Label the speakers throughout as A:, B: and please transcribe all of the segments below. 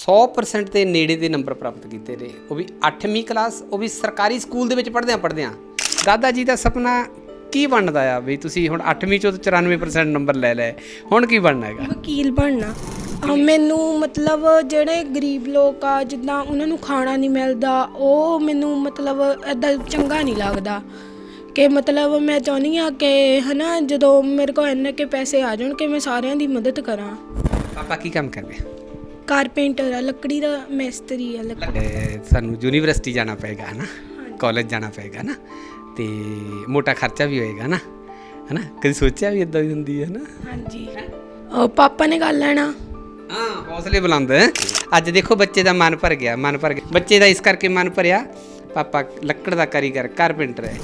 A: 100% ਦੇ ਨੇੜੇ ਦੇ ਨੰਬਰ ਪ੍ਰਾਪਤ ਕੀਤੇ ਨੇ। ਉਹ ਵੀ 8ਵੀਂ ਕਲਾਸ ਉਹ ਵੀ ਸਰਕਾਰੀ ਸਕੂਲ ਦੇ ਵਿੱਚ ਪੜ੍ਹਦਿਆਂ ਪੜ੍ਹਦਿਆਂ। ਦਾਦਾ ਜੀ ਦਾ ਸੁਪਨਾ ਕੀ ਬਣਦਾ ਆ? ਵੀ ਤੁਸੀਂ ਹੁਣ 8ਵੀਂ ਚੋਂ ਤਾਂ 94% ਨੰਬਰ ਲੈ ਲਏ। ਹੁਣ ਕੀ ਬਣਨਾ ਹੈਗਾ?
B: ਵਕੀਲ ਬਣਨਾ। ਮੈਨੂੰ ਮਤਲਬ ਜਿਹੜੇ ਗਰੀਬ ਲੋਕ ਆ ਜਿੱਦਾਂ ਉਹਨਾਂ ਨੂੰ ਖਾਣਾ ਨਹੀਂ ਮਿਲਦਾ ਉਹ ਮੈਨੂੰ ਮਤਲਬ ਐਦਾਂ ਚੰਗਾ ਨਹੀਂ ਲੱਗਦਾ। ਕਿ ਮਤਲਬ ਮੈਂ ਚਾਹੁੰਦੀ ਆ ਕਿ ਹਨਾ ਜਦੋਂ ਮੇਰੇ ਕੋਲ ਇੰਨੇ ਕੇ ਪੈਸੇ ਆ ਜਾਣ ਕਿ ਮੈਂ ਸਾਰਿਆਂ ਦੀ ਮਦਦ ਕਰਾਂ।
A: ਪਾਪਾ ਕੀ ਕੰਮ ਕਰਦੇ ਆ?
B: ਕਾਰਪੇਂਟਰ ਆ ਲੱਕੜੀ ਦਾ ਮਿਸਤਰੀ ਆ ਲੱਕ-
A: ਇਹ ਸਾਨੂੰ ਯੂਨੀਵਰਸਿਟੀ ਜਾਣਾ ਪਏਗਾ ਹਨਾ? ਕਾਲਜ ਜਾਣਾ ਪਏਗਾ ਨਾ ਤੇ ਮੋਟਾ ਖਰਚਾ ਵੀ ਹੋਏਗਾ ਨਾ ਹਨਾ? ਕਦੀ ਸੋਚਿਆ ਵੀ ਇਦਾਂ ਹੀ ਹੁੰਦੀ ਹੈ ਨਾ
B: ਹਾਂਜੀ। ਉਹ ਪਾਪਾ ਨੇ ਕਰ ਲੈਣਾ।
A: ਹਾਂ ਹੌਸਲੇ ਬੁਲੰਦ। ਅੱਜ ਦੇਖੋ ਬੱਚੇ ਦਾ ਮਨ ਭਰ ਗਿਆ ਮਨ ਭਰ ਗਿਆ। ਬੱਚੇ ਦਾ ਇਸ ਕਰਕੇ ਮਨ ਭਰਿਆ ਪਾਪਾ ਲੱਕੜ ਦਾ ਕਾਰੀਗਰ ਕਾਰਪੈਂਟਰ ਹੈ।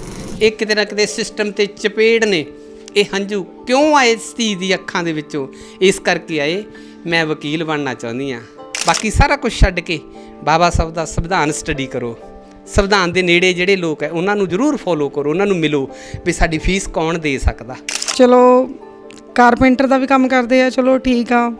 A: ਇਹ ਕਿਤੇ ਨਾ ਕਿਤੇ ਸਿਸਟਮ ਤੇ ਚਪੇੜ ਨੇ। ਇਹ ਹੰਝੂ ਕਿਉਂ ਆਏ ਇਸ ਧੀ ਦੀ ਅੱਖਾਂ ਦੇ ਵਿੱਚੋਂ? ਇਸ ਕਰਕੇ ਆਏ ਮੈਂ ਵਕੀਲ ਬਣਨਾ ਚਾਹੁੰਦੀ ਆ ਬਾਕੀ ਸਾਰਾ ਕੁਝ ਛੱਡ ਕੇ ਬਾਬਾ ਸਾਹਿਬ ਦਾ ਸੰਵਿਧਾਨ ਸਟੱਡੀ ਕਰੋ। ਸੰਵਿਧਾਨ ਦੇ ਨੇੜੇ ਜਿਹੜੇ ਲੋਕ ਹੈ ਉਹਨਾਂ ਨੂੰ ਜ਼ਰੂਰ ਫੋਲੋ ਕਰੋ ਉਹਨਾਂ ਨੂੰ ਮਿਲੋ ਵੀ ਸਾਡੀ ਫੀਸ ਕੌਣ ਦੇ ਸਕਦਾ।
C: ਚਲੋ ਕਾਰਪੈਂਟਰ ਦਾ ਵੀ ਕੰਮ ਕਰਦੇ ਆ ਚਲੋ ਠੀਕ ਆ।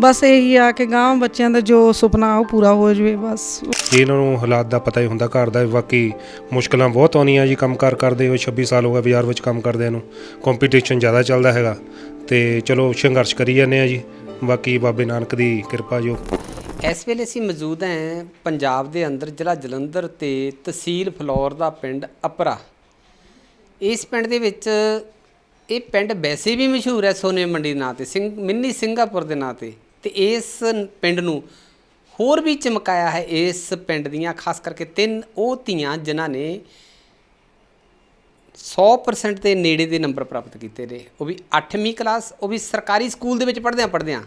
C: ਬਸ ਇਹੀ ਆ ਕਿ ਗਾਂ ਬੱਚਿਆਂ ਦਾ ਜੋ ਸੁਪਨਾ ਉਹ ਪੂਰਾ ਹੋ ਜਾਵੇ ਬਸ।
D: ਇਹਨਾਂ ਨੂੰ ਹਾਲਾਤ ਦਾ ਪਤਾ ਹੀ ਹੁੰਦਾ ਘਰ ਦਾ ਬਾਕੀ ਮੁਸ਼ਕਲਾਂ ਬਹੁਤ ਆਉਂਦੀਆਂ ਜੀ ਕੰਮਕਾਰ ਕਰਦੇ ਹੋ 26 ਸਾਲ ਹੋ ਗਏ ਬਾਜ਼ਾਰ ਵਿੱਚ ਕੰਮ ਕਰਦਿਆਂ ਨੂੰ। ਕੰਪੀਟੀਸ਼ਨ ਜ਼ਿਆਦਾ ਚੱਲਦਾ ਹੈਗਾ। ਤੇ ਚਲੋ ਸੰਘਰਸ਼ ਕਰੀ ਜਾਂਦੇ ਆ ਜੀ। ਬਾਕੀ ਬਾਬੇ ਨਾਨਕ ਦੀ ਕਿਰਪਾ ਜੋ।
A: ਇਸ ਵੇਲੇ ਅਸੀਂ ਮੌਜੂਦ ਹਾਂ ਪੰਜਾਬ ਦੇ ਅੰਦਰ ਜ਼ਿਲ੍ਹਾ ਜਲੰਧਰ ਤੇ ਤਹਿਸੀਲ ਫਲੌਰ ਦਾ ਪਿੰਡ ਅਪਰਾ। ਇਸ ਪਿੰਡ ਦੇ ਵਿੱਚ ਇਹ ਪਿੰਡ ਵੈਸੇ ਵੀ ਮਸ਼ਹੂਰ ਹੈ ਸੋਨੇ ਮੰਡੀ ਦੇ ਨਾਂ ਤੇ, ਸਿੰਘ ਮਿੰਨੀ ਸਿੰਘਾਪੁਰ ਦੇ ਨਾਂ ਤੇ। ਤੇ ਇਸ ਪਿੰਡ ਨੂੰ ਹੋਰ ਵੀ ਚਮਕਾਇਆ ਹੈ ਇਸ ਪਿੰਡ ਦੀਆਂ, ਖਾਸ ਕਰਕੇ ਤਿੰਨ ਉਹ ਧੀਆਂ ਜਿਨ੍ਹਾਂ ਨੇ 100% ਦੇ ਨੇੜੇ ਦੇ ਨੰਬਰ ਪ੍ਰਾਪਤ ਕੀਤੇ ਨੇ। ਉਹ ਵੀ 8ਵੀਂ ਕਲਾਸ ਉਹ ਵੀ ਸਰਕਾਰੀ ਸਕੂਲ ਦੇ ਵਿੱਚ ਪੜ੍ਹਦਿਆਂ ਪੜ੍ਹਦਿਆਂ।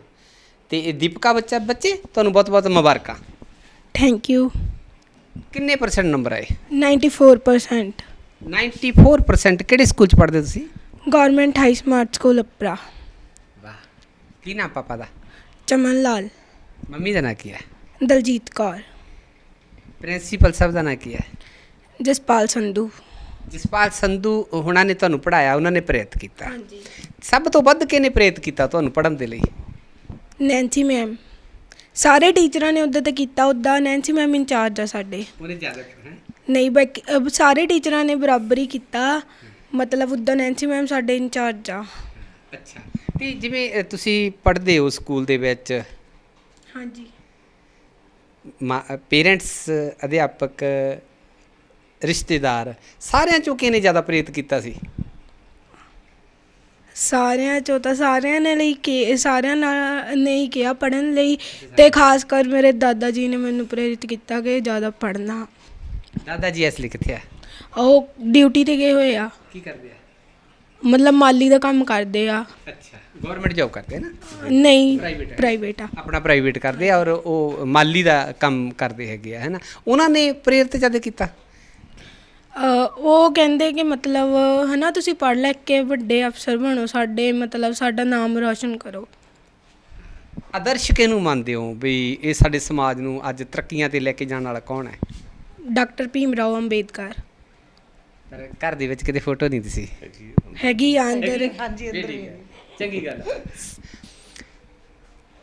A: ਤੇ ਇਹ ਦੀਪਕਾ ਬੱਚਾ ਬੱਚੇ ਤੁਹਾਨੂੰ ਬਹੁਤ-ਬਹੁਤ ਮੁਬਾਰਕਾਂ।
B: ਥੈਂਕ ਯੂ
A: ਕਿੰਨੇ ਪਰਸੈਂਟ ਨੰਬਰ ਆਏ
B: 94%
A: 94% ਕਿਹੜੇ ਸਕੂਲ ਚ ਪੜ੍ਹਦੇ ਤੁਸੀਂ?
B: Government high smart school Apra
A: ਵਾਹ। ਕੀ ਨਾਮ ਪਾਪਾ ਦਾ?
B: ਚਮਨ ਲਾਲ
A: ਮੰਮੀ ਦਾ ਨਾਂ ਕੀ ਹੈ?
B: ਦਲਜੀਤ ਕੌਰ।
A: ਪ੍ਰਿੰਸੀਪਲ ਸਾਹਿਬ ਦਾ ਨਾਂ ਕੀ ਹੈ?
B: ਜਸਪਾਲ ਸੰਧੂ।
A: ਜਸਪਾਲ ਸੰਧੂ ਹੁਣਾਂ ਨੇ ਤੁਹਾਨੂੰ ਪੜਾਇਆ ਉਹਨਾਂ ਨੇ ਪ੍ਰੇਰਿਤ ਕੀਤਾ।
B: ਹਾਂਜੀ।
A: ਸਭ ਤੋਂ ਵੱਧ ਕਿਹਨੇ ਪ੍ਰੇਰਿਤ ਕੀਤਾ ਤੁਹਾਨੂੰ ਪੜਨ ਦੇ ਲਈ?
B: Nancy ma'am. ਸਾਰੇ ਟੀਚਰਾਂ ਨੇ ਉੱਦਾਂ ਤਾਂ ਕੀਤਾ ਉੱਦਾਂ ਨੈਂਸੀ ਮੈਮ ਇੰਚਾਰਜ ਆ ਸਾਡੇ।
A: ਉਹਨੇ ਜ਼ਿਆਦਾ
B: ਨਹੀਂ ਬਾਕੀ ਅਹ ਸਾਰੇ ਟੀਚਰਾਂ ਨੇ ਬਰਾਬਰ ਹੀ ਕੀਤਾ। ਮਤਲਬ ਉੱਦਾਂ ਨੈਂਸੀ ਮੈਮ ਸਾਡੇ ਇੰਚਾਰਜ ਆ।
A: ਅੱਛਾ। ਤੇ ਜਿਵੇਂ ਅ, ਤੁਸੀਂ ਪੜ੍ਹਦੇ ਹੋ ਸਕੂਲ ਦੇ ਵਿੱਚ?
B: ਹਾਂਜੀ।
A: ਪੇਰੈਂਟਸ ਅਧਿਆਪਕ ਰਿਸ਼ਤੇਦਾਰ। ਸਾਰਿਆਂ ਚੋਂ ਕਿਹਨੇ ਜ਼ਿਆਦਾ ਪ੍ਰੇਰਿਤ ਕੀਤਾ ਸੀ?
B: ਸਾਰਿਆਂ ਚੋਂ ਤਾਂ ਸਾਰਿਆਂ ਨੇ ਲਈ ਕਿ ਸਾਰਿਆਂ ਨਾਲ ਨੇ ਹੀ ਕਿਹਾ ਪੜਨ ਲਈ ਤੇ ਖਾਸ ਕਰ ਮੇਰੇ ਦਾਦਾ ਜੀ ਨੇ ਮੈਨੂੰ ਪ੍ਰੇਰਿਤ ਕੀਤਾ ਕਿ ਜ਼ਿਆਦਾ ਪੜਨਾ
A: ਦਾਦਾ ਜੀ ਇਸ ਲਈ ਕਿੱਥੇ ਆ?
B: ਉਹ ਡਿਊਟੀ ਤੇ ਗਏ ਹੋਏ ਆ।
A: ਕੀ ਕਰਦੇ ਆ?
B: ਮਤਲਬ ਮਾਲੀ ਦਾ ਕੰਮ ਕਰਦੇ ਆ।
A: ਅੱਛਾ ਗਵਰਨਮੈਂਟ ਜੌਬ ਕਰਦੇ ਆ ਨਾ?
B: ਨਹੀਂ
A: Private।
B: ਪ੍ਰਾਈਵੇਟ ਆ।
A: ਆਪਣਾ ਪ੍ਰਾਈਵੇਟ ਕਰਦੇ ਆ ਔਰ ਉਹ ਮਾਲੀ ਦਾ ਕੰਮ ਕਰਦੇ ਹੈਗੇ ਆ ਹੈਨਾ ਉਹਨਾਂ ਨੇ ਪ੍ਰੇਰਿਤ ਜਦ ਕੀਤਾ?
B: ਉਹ ਕਹਿੰਦੇ ਕਿ ਮਤਲਬ ਹਨਾ ਤੁਸੀਂ ਪੜ੍ਹ ਲੈ ਕੇ ਵੱਡੇ ਅਫਸਰ ਬਣੋ ਸਾਡੇ ਮਤਲਬ ਸਾਡਾ ਨਾਮ ਰੌਸ਼ਨ ਕਰੋ।
A: ਆਦਰਸ਼ ਕਿਹਨੂੰ ਮੰਨਦੇ ਹੋ ਵੀ ਇਹ ਸਾਡੇ ਸਮਾਜ ਨੂੰ ਅੱਜ ਤਰੱਕੀਆਂ ਤੇ ਲੈ ਕੇ ਜਾਣ ਵਾਲਾ ਕੌਣ ਹੈ?
B: ਡਾਕਟਰ ਭੀਮ ਰਾਓ ਅੰਬੇਦਕਰ।
A: ਪਰ ਘਰ ਦੇ ਵਿੱਚ ਕਿਤੇ ਫੋਟੋ ਨਹੀਂ ਦਿਸੀ
B: ਹੈਗੀ ਆ। ਅੰਦਰ।
A: ਚੰਗੀ ਗੱਲ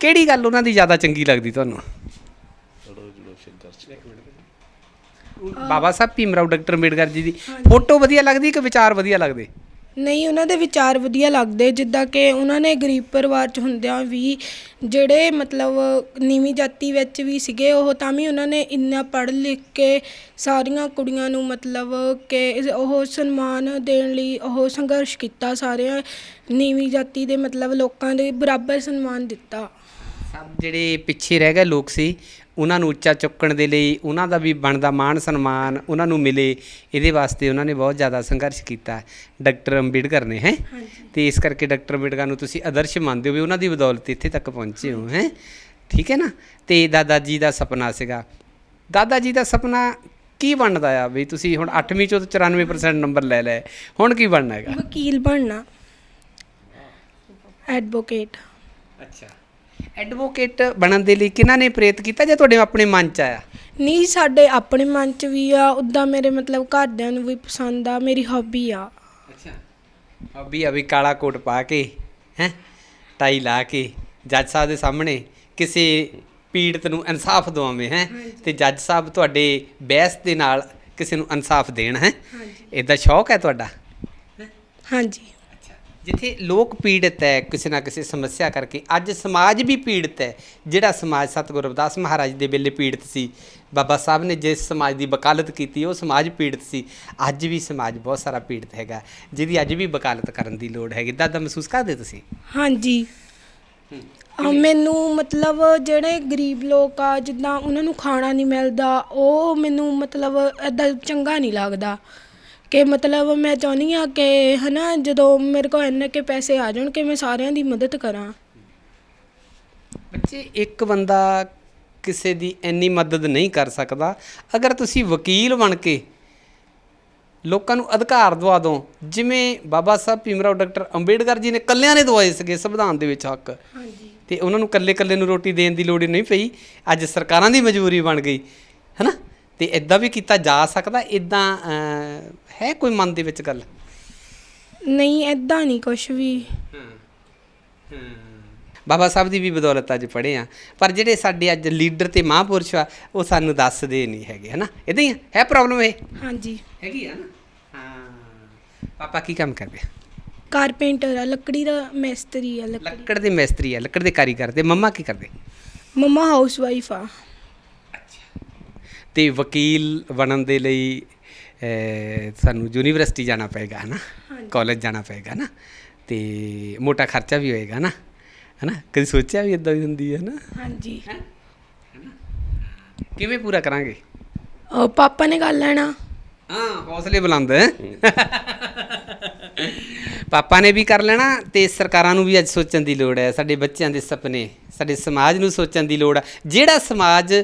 A: ਕਿਹੜੀ ਗੱਲ ਉਹਨਾਂ ਦੀ ਜ਼ਿਆਦਾ ਚੰਗੀ ਲੱਗਦੀ ਤੁਹਾਨੂੰ? ਬਾਬਾ ਸਾਹਿਬ ਭੀਮ ਰਾਓ ਡਾਕਟਰ ਅੰਬੇਡਕਰ ਜੀ ਦੀ। ਫੋਟੋ ਵਧੀਆ ਲੱਗਦੀ ਕਿ ਵਿਚਾਰ ਵਧੀਆ ਲੱਗਦੇ?
B: ਨਹੀਂ ਉਹਨਾਂ ਦੇ ਵਿਚਾਰ ਵਧੀਆ ਲੱਗਦੇ ਜਿੱਦਾਂ ਕਿ ਉਹਨਾਂ ਨੇ ਗਰੀਬ ਪਰਿਵਾਰ ਚ ਹੁੰਦਿਆਂ ਵੀ ਜਿਹੜੇ ਮਤਲਬ ਨੀਵੀਂ ਜਾਤੀ ਵਿੱਚ ਵੀ ਸੀਗੇ ਉਹ ਤਾਂ ਵੀ ਉਹਨਾਂ ਨੇ ਇੰਨਾ ਪੜ੍ਹ ਲਿਖ ਕੇ ਸਾਰੀਆਂ ਕੁੜੀਆਂ ਨੂੰ ਮਤਲਬ ਕਿ ਉਹ ਸਨਮਾਨ ਦੇਣ ਲਈ ਉਹ ਸੰਘਰਸ਼ ਕੀਤਾ ਸਾਰਿਆਂ ਨੀਵੀਂ ਜਾਤੀ ਦੇ ਮਤਲਬ ਲੋਕਾਂ ਦੇ ਬਰਾਬਰ ਸਨਮਾਨ ਦਿੱਤਾ।
A: ਸਭ ਜਿਹੜੇ ਪਿੱਛੇ ਰਹਿ ਗਏ ਲੋਕ ਸੀ ਉਹਨਾਂ ਨੂੰ ਉੱਚਾ ਚੁੱਕਣ ਦੇ ਲਈ ਉਹਨਾਂ ਦਾ ਵੀ ਬਣਦਾ ਮਾਣ ਸਨਮਾਨ ਉਹਨਾਂ ਨੂੰ ਮਿਲੇ ਇਹਦੇ ਵਾਸਤੇ ਉਹਨਾਂ ਨੇ ਬਹੁਤ ਜ਼ਿਆਦਾ ਸੰਘਰਸ਼ ਕੀਤਾ ਡਾਕਟਰ ਅੰਬੇਡਕਰ ਨੇ ਹੈ? ਤੇ ਇਸ ਕਰਕੇ ਡਾਕਟਰ ਅੰਬੇਡਕਰ ਨੂੰ ਤੁਸੀਂ ਆਦਰਸ਼ ਮੰਨਦੇ ਹੋ ਵੀ ਉਹਨਾਂ ਦੀ ਬਦੌਲਤ ਇੱਥੇ ਤੱਕ ਪਹੁੰਚੇ ਹੋ ਹੈ? ਠੀਕ ਹੈ ਨਾ? ਤੇ ਦਾਦਾ ਜੀ ਦਾ ਸੁਪਨਾ ਸੀਗਾ। ਦਾਦਾ ਜੀ ਦਾ ਸੁਪਨਾ ਕੀ ਬਣਦਾ ਆ? ਵੀ ਤੁਸੀਂ ਹੁਣ 8ਵੀਂ ਚੋਂ ਤਾਂ 94% ਨੰਬਰ ਲੈ ਲਏ। ਹੁਣ ਕੀ ਬਣਨਾ ਹੈਗਾ?
B: ਵਕੀਲ ਬਣਨਾ। ਐਡਵੋਕੇਟ।
A: ਅੱਛਾ। ਐਡਵੋਕੇਟ ਬਣਨ ਦੇ ਲਈ ਕਿਹਨਾਂ ਨੇ ਪ੍ਰੇਰਿਤ ਕੀਤਾ ਜਾਂ ਤੁਹਾਡੇ ਆਪਣੇ ਮਨ ਚ ਆਇਆ?
B: ਨਹੀਂ ਸਾਡੇ ਆਪਣੇ ਮਨ ਚ ਵੀ ਆ। ਉਦਾਂ ਮੇਰੇ ਮਤਲਬ ਘਰਦਿਆਂ ਨੂੰ ਵੀ ਪਸੰਦ ਆ। ਮੇਰੀ ਹੌਬੀ ਆ।
A: ਅੱਛਾ। ਅਭੀ ਅਭੀ ਕਾਲਾ ਕੋਟ ਪਾ ਕੇ ਹੈ? ਟਾਈ ਲਾ ਕੇ ਜੱਜ ਸਾਹਿਬ ਦੇ ਸਾਹਮਣੇ ਕਿਸੇ ਪੀੜਤ ਨੂੰ ਇਨਸਾਫ ਦਿਵਾਵੇਂ ਹੈ? ਤੇ ਜੱਜ ਸਾਹਿਬ ਤੁਹਾਡੇ ਬਹਿਸ ਦੇ ਨਾਲ ਕਿਸੇ ਨੂੰ ਇਨਸਾਫ ਦੇਣ ਹੈ? ਇਦਾਂ ਸ਼ੌਕ ਹੈ ਤੁਹਾਡਾ?
B: ਹਾਂਜੀ।
A: ਜਿੱਥੇ ਲੋਕ ਪੀੜਤ ਹੈ, ਕਿਸੇ ਨਾ ਕਿਸੇ ਸਮੱਸਿਆ ਕਰਕੇ, ਅੱਜ ਸਮਾਜ ਵੀ ਪੀੜਤ ਹੈ, ਜਿਹੜਾ ਸਮਾਜ ਸਤਿਗੁਰੂ ਰਵਿਦਾਸ ਮਹਾਰਾਜ ਦੇ ਵੇਲੇ ਪੀੜਤ ਸੀ। ਬਾਬਾ ਸਾਹਿਬ ਨੇ ਜਿਸ ਸਮਾਜ ਦੀ ਵਕਾਲਤ ਕੀਤੀ, ਉਹ ਸਮਾਜ ਪੀੜਤ ਸੀ। ਅੱਜ ਵੀ ਸਮਾਜ ਬਹੁਤ ਸਾਰਾ ਪੀੜਤ ਹੈਗਾ, ਜਿਹਦੀ ਅੱਜ ਵੀ ਵਕਾਲਤ ਕਰਨ ਦੀ ਲੋੜ ਹੈਗੀ। ਦਾਦਾ ਮਹਿਸੂਸ ਕਰਦੇ ਤੁਸੀਂ?
B: ਹਾਂਜੀ। ਮੈਨੂੰ ਮਤਲਬ ਜਿਹੜੇ ਗਰੀਬ ਲੋਕ ਆ, ਜਿੱਦਾਂ ਉਹਨਾਂ ਨੂੰ ਖਾਣਾ ਨਹੀਂ ਮਿਲਦਾ, ਉਹ ਮੈਨੂੰ ਮਤਲਬ ਐਦਾਂ ਚੰਗਾ ਨਹੀਂ ਲੱਗਦਾ। ਕਿ ਮਤਲਬ ਮੈਂ ਚਾਹੁੰਦੀ ਆ ਕਿ ਹਨਾ ਜਦੋਂ ਮੇਰੇ ਕੋਲ ਇੰਨੇ ਕੇ ਪੈਸੇ ਆ ਜਾਣ ਕਿ ਮੈਂ ਸਾਰਿਆਂ ਦੀ ਮਦਦ ਕਰਾਂ।
A: ਬੱਚੇ ਇੱਕ ਬੰਦਾ ਕਿਸੇ ਦੀ ਇੰਨੀ ਮਦਦ ਨਹੀਂ ਕਰ ਸਕਦਾ। ਅਗਰ ਤੁਸੀਂ ਵਕੀਲ ਬਣ ਕੇ ਲੋਕਾਂ ਨੂੰ ਅਧਿਕਾਰ ਦਵਾ ਦੋ ਜਿਵੇਂ ਬਾਬਾ ਸਾਹਿਬ ਭੀਮਰਾਓ ਡਾਕਟਰ ਅੰਬੇਡਕਰ ਜੀ ਨੇ ਕੱਲਿਆਂ ਨੇ ਦਵਾਏ ਸੀਗੇ ਸੰਵਿਧਾਨ ਦੇ ਵਿੱਚ ਹੱਕ।
B: ਹਾਂਜੀ।
A: ਤੇ ਉਹਨਾਂ ਨੂੰ ਕੱਲੇ ਕੱਲੇ ਨੂੰ ਰੋਟੀ ਦੇਣ ਦੀ ਲੋੜ ਹੀ ਨਹੀਂ ਪਈ। ਅੱਜ ਸਰਕਾਰਾਂ ਦੀ ਮਜਬੂਰੀ ਬਣ ਗਈ ਹੈਨਾ? ਤੇ ਇਦਾਂ ਵੀ ਕੀਤਾ ਜਾ ਸਕਦਾ ਇਦਾਂ ਹੈ ਕੋਈ ਮਨ ਦੇ ਵਿੱਚ ਗੱਲ?
B: ਨਹੀਂ ਐਦਾਂ ਨਹੀਂ ਕੁਝ ਵੀ।
A: ਬਾਬਾ ਸਾਹਿਬ ਦੀ ਵੀ ਬਦੌਲਤ ਅੱਜ ਪੜ੍ਹੇ ਆ। ਪਰ ਜਿਹੜੇ ਸਾਡੇ ਅੱਜ ਲੀਡਰ ਤੇ ਮਹਾਂਪੁਰਸ਼ ਆ ਉਹ ਸਾਨੂੰ ਦੱਸਦੇ ਨਹੀਂ ਹੈਗੇ ਹਨਾ? ਇਦਾਂ ਹੀ ਆ? ਹੈ ਪ੍ਰੋਬਲਮ ਇਹ?
B: ਹਾਂਜੀ।
A: ਹੈਗੀ ਆ ਨਾ? ਹਾਂ। ਪਾਪਾ ਕੀ ਕੰਮ ਕਰਦੇ ਆ?
B: ਕਾਰਪੇਂਟਰ ਆ ਲੱਕੜੀ ਦਾ ਮਿਸਤਰੀ ਆ ਲੱਕੜੀ।
A: ਲੱਕੜ ਦੇ ਮਿਸਤਰੀ ਆ ਲੱਕੜ ਦੇ ਕਾਰੀਗਰ ਤੇ ਮੰਮਾ ਕੀ ਕਰਦੇ?
B: ਮੰਮਾ ਹਾਊਸ ਵਾਈਫ ਆ
A: ਤੇ ਵਕੀਲ ਬਣਨ ਦੇ ਲਈ ਸਾਨੂੰ ਯੂਨੀਵਰਸਿਟੀ ਜਾਣਾ ਪਏਗਾ ਹਨਾ? ਕਾਲਜ ਜਾਣਾ ਪਏਗਾ ਨਾ ਤੇ ਮੋਟਾ ਖਰਚਾ ਵੀ ਹੋਏਗਾ ਨਾ ਹਨਾ? ਕਦੀ ਸੋਚਿਆ ਵੀ ਇਦਾਂ ਵੀ ਹੁੰਦੀ ਹੈ ਨਾ
B: ਹਾਂਜੀ।
A: ਕਿਵੇਂ ਪੂਰਾ ਕਰਾਂਗੇ?
B: ਉਹ ਪਾਪਾ ਨੇ ਕਰ ਲੈਣਾ।
A: ਹਾਂ ਹੌਸਲੇ ਬੁਲੰਦ ਹੈ। ਪਾਪਾ ਨੇ ਵੀ ਕਰ ਲੈਣਾ ਤੇ ਸਰਕਾਰਾਂ ਨੂੰ ਵੀ ਅੱਜ ਸੋਚਣ ਦੀ ਲੋੜ ਹੈ ਸਾਡੇ ਬੱਚਿਆਂ ਦੇ ਸੁਪਨੇ ਸਾਡੇ ਸਮਾਜ ਨੂੰ ਸੋਚਣ ਦੀ ਲੋੜ ਆ ਜਿਹੜਾ ਸਮਾਜ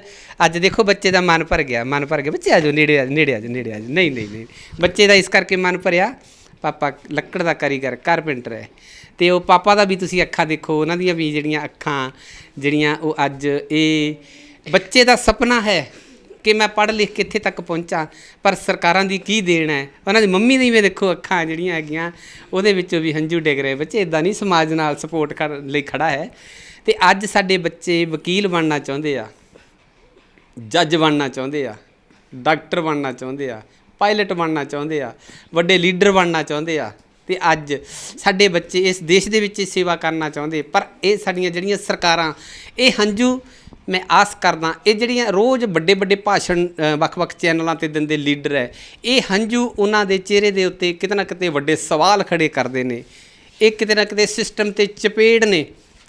A: ਅੱਜ ਦੇਖੋ ਬੱਚੇ ਦਾ ਮਨ ਭਰ ਗਿਆ ਮਨ ਭਰ ਗਿਆ ਬੱਚੇ ਆ ਜਾਓ ਨੇੜੇ ਆ ਜਾਓ, ਨੇੜੇ ਆ ਜਾਓ, ਨੇੜੇ ਆ ਜਾਓ। ਨਹੀਂ ਨਹੀਂ ਨਹੀਂ ਬੱਚੇ ਦਾ ਇਸ ਕਰਕੇ ਮਨ ਭਰਿਆ ਪਾਪਾ ਲੱਕੜ ਦਾ ਕਾਰੀਗਰ ਕਾਰਪੈਂਟਰ ਹੈ ਤੇ ਉਹ ਪਾਪਾ ਦਾ ਵੀ ਤੁਸੀਂ ਅੱਖਾਂ ਦੇਖੋ ਉਹਨਾਂ ਦੀਆਂ ਵੀ ਜਿਹੜੀਆਂ ਅੱਖਾਂ ਜਿਹੜੀਆਂ ਉਹ ਅੱਜ ਇਹ ਬੱਚੇ ਦਾ ਸੁਪਨਾ ਹੈ ਕਿ ਮੈਂ ਪੜ੍ਹ ਲਿਖ ਕੇ ਇੱਥੇ ਤੱਕ ਪਹੁੰਚਾਂ, ਪਰ ਸਰਕਾਰਾਂ ਦੀ ਕੀ ਦੇਣ ਹੈ? ਉਹਨਾਂ ਦੀ ਮੰਮੀ ਦੀ ਵੀ ਦੇਖੋ ਅੱਖਾਂ ਜਿਹੜੀਆਂ ਹੈਗੀਆਂ, ਉਹਦੇ ਵਿੱਚੋਂ ਵੀ ਹੰਝੂ ਡਿੱਗ ਰਹੇ ਬੱਚੇ ਇਦਾਂ ਨਹੀਂ ਸਮਾਜ ਨਾਲ ਸਪੋਰਟ ਕਰਨ ਲਈ ਖੜਾ ਹੈ। ਤੇ ਅੱਜ ਸਾਡੇ ਬੱਚੇ ਵਕੀਲ ਬਣਨਾ ਚਾਹੁੰਦੇ ਆ, ਜੱਜ ਬਣਨਾ ਚਾਹੁੰਦੇ ਆ, ਡਾਕਟਰ ਬਣਨਾ ਚਾਹੁੰਦੇ ਆ ਪਾਇਲਟ ਬਣਨਾ ਚਾਹੁੰਦੇ ਆ, ਵੱਡੇ ਲੀਡਰ ਬਣਨਾ ਚਾਹੁੰਦੇ ਆ। ਤੇ ਅੱਜ ਸਾਡੇ ਬੱਚੇ ਇਸ ਦੇਸ਼ ਦੇ ਵਿੱਚ ਸੇਵਾ ਕਰਨਾ ਚਾਹੁੰਦੇ, ਪਰ ਇਹ ਸਾਡੀਆਂ ਜਿਹੜੀਆਂ ਸਰਕਾਰਾਂ, ਇਹ ਹੰਝੂ ਮੈਂ ਆਸ ਕਰਦਾ, ਇਹ ਜਿਹੜੀਆਂ ਰੋਜ਼ ਵੱਡੇ ਵੱਡੇ ਭਾਸ਼ਣ ਵੱਖ-ਵੱਖ ਚੈਨਲਾਂ ਤੇ ਦਿੰਦੇ ਲੀਡਰ ਹੈ, ਇਹ ਹੰਝੂ ਉਹਨਾਂ ਦੇ ਚਿਹਰੇ ਦੇ ਉੱਤੇ ਕਿਤੇ ਨਾ ਕਿਤੇ ਵੱਡੇ ਸਵਾਲ ਖੜੇ ਕਰਦੇ ਨੇ। ਇਹ ਕਿਤੇ ਨਾ ਕਿਤੇ ਸਿਸਟਮ ਤੇ ਚਪੇੜ ਨੇ।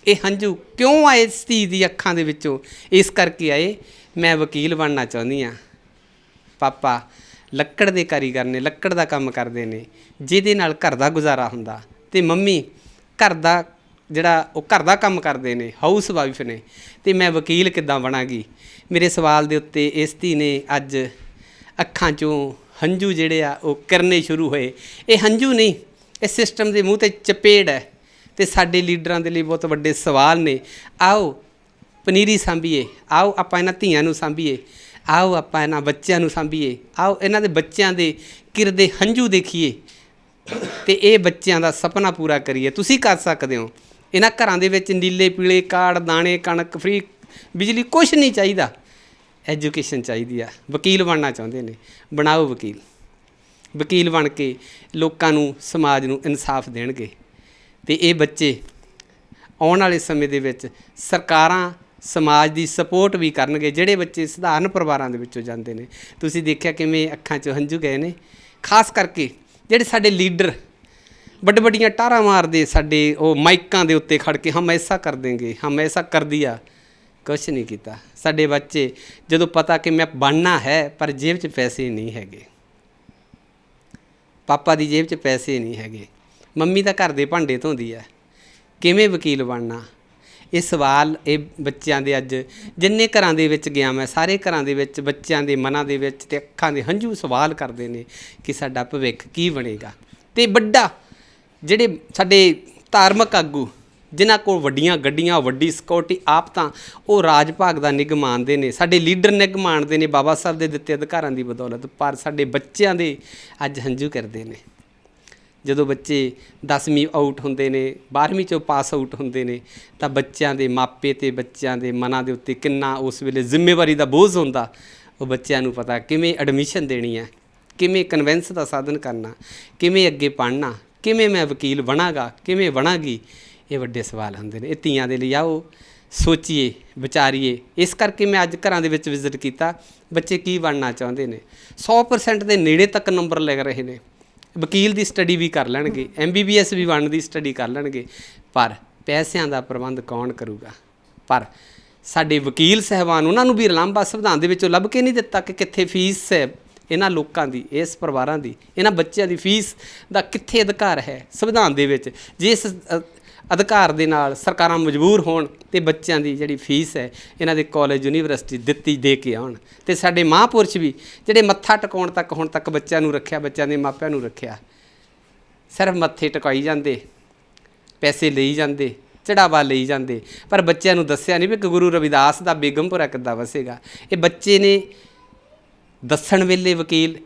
A: ਇਹ ਹੰਝੂ ਕਿਉਂ ਆਏ ਇਸ ਧੀ ਦੀ ਅੱਖਾਂ ਦੇ ਵਿੱਚੋਂ? ਇਸ ਕਰਕੇ ਆਏ, ਮੈਂ ਵਕੀਲ ਬਣਨਾ ਚਾਹੁੰਦੀ ਆ ਪਾਪਾ, ਲੱਕੜ ਦੇ ਕਾਰੀਗਰ ਨੇ, ਲੱਕੜ ਦਾ ਕੰਮ ਕਰਦੇ ਨੇ। ਜਿਹਦੇ ਨਾਲ ਘਰ ਦਾ ਗੁਜ਼ਾਰਾ ਹੁੰਦਾ। ਤੇ ਮੰਮੀ, ਘਰ ਦਾ ਜਿਹੜਾ ਉਹ ਘਰ ਦਾ ਕੰਮ ਕਰਦੇ ਨੇ ਹਾਊਸ ਵਾਈਫ ਨੇ, ਤੇ ਮੈਂ ਵਕੀਲ ਕਿੱਦਾਂ ਬਣਾਂਗੀ? ਮੇਰੇ ਸਵਾਲ ਦੇ ਉੱਤੇ ਇਸ ਧੀ ਨੇ ਅੱਜ ਅੱਖਾਂ 'ਚੋਂ ਹੰਝੂ ਜਿਹੜੇ ਆ ਉਹ ਕਰਨੇ ਸ਼ੁਰੂ ਹੋਏ। ਇਹ ਹੰਝੂ ਨਹੀਂ, ਇਹ ਸਿਸਟਮ ਦੇ ਮੂੰਹ ਤੇ ਚਪੇੜ ਹੈ ਤੇ ਸਾਡੇ ਲੀਡਰਾਂ ਦੇ ਲਈ ਬਹੁਤ ਵੱਡੇ ਸਵਾਲ ਨੇ। ਆਓ, ਪਨੀਰੀ ਸਾਂਭੀਏ, ਆਓ ਆਪਾਂ ਇਹਨਾਂ ਧੀਆਂ ਨੂੰ ਸਾਂਭੀਏ, ਆਓ ਆਪਾਂ ਇਹਨਾਂ ਬੱਚਿਆਂ ਨੂੰ ਸਾਂਭੀਏ, ਆਓ ਇਹਨਾਂ ਦੇ ਬੱਚਿਆਂ ਦੇ ਕਿਰਦੇ ਹੰਝੂ ਦੇਖੀਏ ਤੇ ਇਹ ਬੱਚਿਆਂ ਦਾ ਸੁਪਨਾ ਪੂਰਾ ਕਰੀਏ। ਤੁਸੀਂ ਕਰ ਸਕਦੇ ਹੋ। ਇਹਨਾਂ ਘਰਾਂ ਦੇ ਵਿੱਚ ਨੀਲੇ, ਪੀਲੇ ਕਾਰਡ ਦਾਣੇ, ਕਣਕ, ਫ੍ਰੀ ਬਿਜਲੀ ਕੁਝ ਨਹੀਂ ਚਾਹੀਦਾ। ਐਜੂਕੇਸ਼ਨ ਚਾਹੀਦੀ ਆ। ਵਕੀਲ ਬਣਨਾ ਚਾਹੁੰਦੇ ਨੇ। ਬਣਾਓ ਵਕੀਲ। ਵਕੀਲ ਬਣ ਕੇ ਲੋਕਾਂ ਨੂੰ, ਸਮਾਜ ਨੂੰ ਇਨਸਾਫ ਦੇਣਗੇ। ਤੇ ਇਹ ਬੱਚੇ ਆਉਣ ਵਾਲੇ ਸਮੇਂ ਦੇ ਵਿੱਚ ਸਰਕਾਰਾਂ, ਸਮਾਜ ਦੀ ਸਪੋਰਟ ਵੀ ਕਰਨਗੇ, ਜਿਹੜੇ ਬੱਚੇ ਸਧਾਰਨ ਪਰਿਵਾਰਾਂ ਦੇ ਵਿੱਚੋਂ ਜਾਂਦੇ ਨੇ। ਤੁਸੀਂ ਦੇਖਿਆ ਕਿਵੇਂ ਅੱਖਾਂ 'ਚੋਂ ਹੰਝੂ ਗਏ ਨੇ? ਖਾਸ ਕਰਕੇ ਜਿਹੜੇ ਸਾਡੇ ਲੀਡਰ ਵੱਡੇ ਵੱਡੀਆਂ ਟਾਰਾਂ ਮਾਰਦੇ ਸਾਡੇ ਉਹ ਮਾਈਕਾਂ ਦੇ ਉੱਤੇ ਖੜ ਕੇ, ਹਮ ਐਸਾ ਕਰ ਦੇਂਗੇ, ਹਮ ਐਸਾ ਕਰ ਦਿਆ ਕੁਛ ਨਹੀਂ ਕੀਤਾ। ਸਾਡੇ ਬੱਚੇ, ਜਦੋਂ ਪਤਾ ਕਿ ਮੈਂ ਬਣਨਾ ਹੈ, ਪਰ ਜੇਬ 'ਚ ਪੈਸੇ ਨਹੀਂ ਹੈਗੇ। ਪਾਪਾ ਦੀ ਜੇਬ 'ਚ ਪੈਸੇ ਨਹੀਂ ਹੈਗੇ। ਮੰਮੀ ਤਾਂ ਘਰ ਦੇ ਭਾਂਡੇ ਧੋਂਦੀ ਹੈ ਕਿਵੇਂ ਵਕੀਲ ਬਣਨਾ? ਇਹ ਸਵਾਲ ਇਹ ਬੱਚਿਆਂ ਦੇ ਅੱਜ ਜਿੰਨੇ ਘਰਾਂ ਦੇ ਵਿੱਚ ਗਿਆ ਮੈਂ, ਸਾਰੇ ਘਰਾਂ ਦੇ ਵਿੱਚ, ਬੱਚਿਆਂ ਦੇ ਮਨਾਂ ਦੇ ਵਿੱਚ ਤੇ ਅੱਖਾਂ ਦੇ ਹੰਝੂ ਸਵਾਲ ਕਰਦੇ ਨੇ ਕਿ ਸਾਡਾ ਭਵਿੱਖ ਕੀ ਬਣੇਗਾ? ਤੇ ਵੱਡਾ ਜਿਹੜੇ ਸਾਡੇ ਧਾਰਮਿਕ ਆਗੂ, ਜਿਨ੍ਹਾਂ ਕੋਲ ਵੱਡੀਆਂ ਗੱਡੀਆਂ, ਵੱਡੀ ਸਿਕਿਉਰਿਟੀ ਆਪ ਤਾਂ ਉਹ ਰਾਜ ਭਾਗ ਦਾ ਨਿੱਘ ਮਾਣਦੇ ਨੇ, ਸਾਡੇ ਲੀਡਰ ਨਿੱਘ ਮਾਣਦੇ ਨੇ ਬਾਬਾ ਸਾਹਿਬ ਦੇ ਦਿੱਤੇ ਅਧਿਕਾਰਾਂ ਦੀ ਬਦੌਲਤ, ਪਰ ਸਾਡੇ ਬੱਚਿਆਂ ਦੇ ਅੱਜ ਹੰਝੂ ਕਰਦੇ ਨੇ। ਜਦੋਂ ਬੱਚੇ 10ਵੀਂ ਆਊਟ ਹੁੰਦੇ ਨੇ 12ਵੀਂ ਚੋਂ ਪਾਸ ਆਊਟ ਹੁੰਦੇ ਨੇ, ਤਾਂ ਬੱਚਿਆਂ ਦੇ ਮਾਪੇ ਤੇ ਬੱਚਿਆਂ ਦੇ ਮਨਾਂ ਦੇ ਉੱਤੇ ਕਿੰਨਾ ਉਸ ਵੇਲੇ ਜ਼ਿੰਮੇਵਾਰੀ ਦਾ ਬੋਝ ਹੁੰਦਾ, ਉਹ ਬੱਚਿਆਂ ਨੂੰ ਪਤਾ ਕਿਵੇਂ ਐਡਮਿਸ਼ਨ ਦੇਣੀ ਹੈ, ਕਿਵੇਂ ਕਨਵੈਂਸ ਦਾ ਸਾਧਨ ਕਰਨਾ, ਕਿਵੇਂ ਅੱਗੇ ਪੜ੍ਹਨਾ ਕਿਵੇਂ ਮੈਂ ਵਕੀਲ ਬਣਾਗਾ, ਕਿਵੇਂ ਬਣਾਗੀ? ਇਹ ਵੱਡੇ ਸਵਾਲ ਹੁੰਦੇ ਨੇ। ਇਹ ਧੀਆਂ ਦੇ ਲਈ ਆਓ, ਸੋਚੀਏ, ਵਿਚਾਰੀਏ। ਇਸ ਕਰਕੇ ਮੈਂ ਅੱਜ ਘਰਾਂ ਦੇ ਵਿੱਚ ਵਿਜ਼ਿਟ ਕੀਤਾ। ਬੱਚੇ ਕੀ ਬਣਨਾ ਚਾਹੁੰਦੇ ਨੇ? 100% ਦੇ ਨੇੜੇ ਤੱਕ ਨੰਬਰ ਲੈ ਰਹੇ ਨੇ। ਵਕੀਲ ਦੀ ਸਟੱਡੀ ਵੀ ਕਰ ਲੈਣਗੇ। ਐਮਬੀਬੀਐਸ ਵੀ ਬਣਨ ਦੀ ਸਟੱਡੀ ਕਰ ਲੈਣਗੇ। ਪਰ ਪੈਸਿਆਂ ਦਾ ਪ੍ਰਬੰਧ ਕੌਣ ਕਰੂਗਾ? ਪਰ ਸਾਡੇ ਵਕੀਲ ਸਹਿਬਾਨ, ਉਹਨਾਂ ਨੂੰ ਵੀ ਲਾਂਭਾ ਸੰਵਿਧਾਨ ਦੇ ਵਿੱਚੋਂ ਲੱਭ ਕੇ ਨਹੀਂ ਦਿੱਤਾ ਕਿ ਕਿੱਥੇ ਫੀਸ ਹੈ। ਇਹਨਾਂ ਲੋਕਾਂ ਦੀ, ਇਸ ਪਰਿਵਾਰਾਂ ਦੀ, ਇਹਨਾਂ ਬੱਚਿਆਂ ਦੀ ਫੀਸ ਦਾ ਕਿੱਥੇ ਅਧਿਕਾਰ ਹੈ ਸੰਵਿਧਾਨ ਦੇ ਵਿੱਚ? ਜਿਸ ਅਧਿਕਾਰ ਦੇ ਨਾਲ ਸਰਕਾਰਾਂ ਮਜਬੂਰ ਹੋਣ ਤੇ ਬੱਚਿਆਂ ਦੀ ਜਿਹੜੀ ਫੀਸ ਹੈ, ਇਹਨਾਂ ਦੇ ਕਾਲਜ, ਯੂਨੀਵਰਸਿਟੀ ਦਿੱਤੀ ਦੇ ਕੇ ਆਉਣ ਤੇ ਸਾਡੇ ਮਹਾਂਪੁਰਸ਼ ਵੀ, ਜਿਹੜੇ ਮੱਥਾ ਟਿਕਾਉਣ ਤੱਕ, ਹੁਣ ਤੱਕ ਬੱਚਿਆਂ ਨੂੰ ਰੱਖਿਆ, ਬੱਚਿਆਂ ਦੇ ਮਾਪਿਆਂ ਨੂੰ ਰੱਖਿਆ, ਸਿਰਫ ਮੱਥੇ ਟਿਕਾਈ ਜਾਂਦੇ, ਪੈਸੇ ਲਈ ਜਾਂਦੇ, ਚੜਾਵਾ ਲਈ ਜਾਂਦੇ, ਪਰ ਬੱਚਿਆਂ ਨੂੰ ਦੱਸਿਆ ਨਹੀਂ ਵੀ ਗੁਰੂ ਰਵਿਦਾਸ ਦਾ ਬੇਗਮਪੁਰਾ ਕਿੱਦਾਂ ਵਸੇਗਾ। ਇਹ ਬੱਚੇ ਨੇ ਦੱਸਣ ਵੇਲੇ ਵਕੀਲ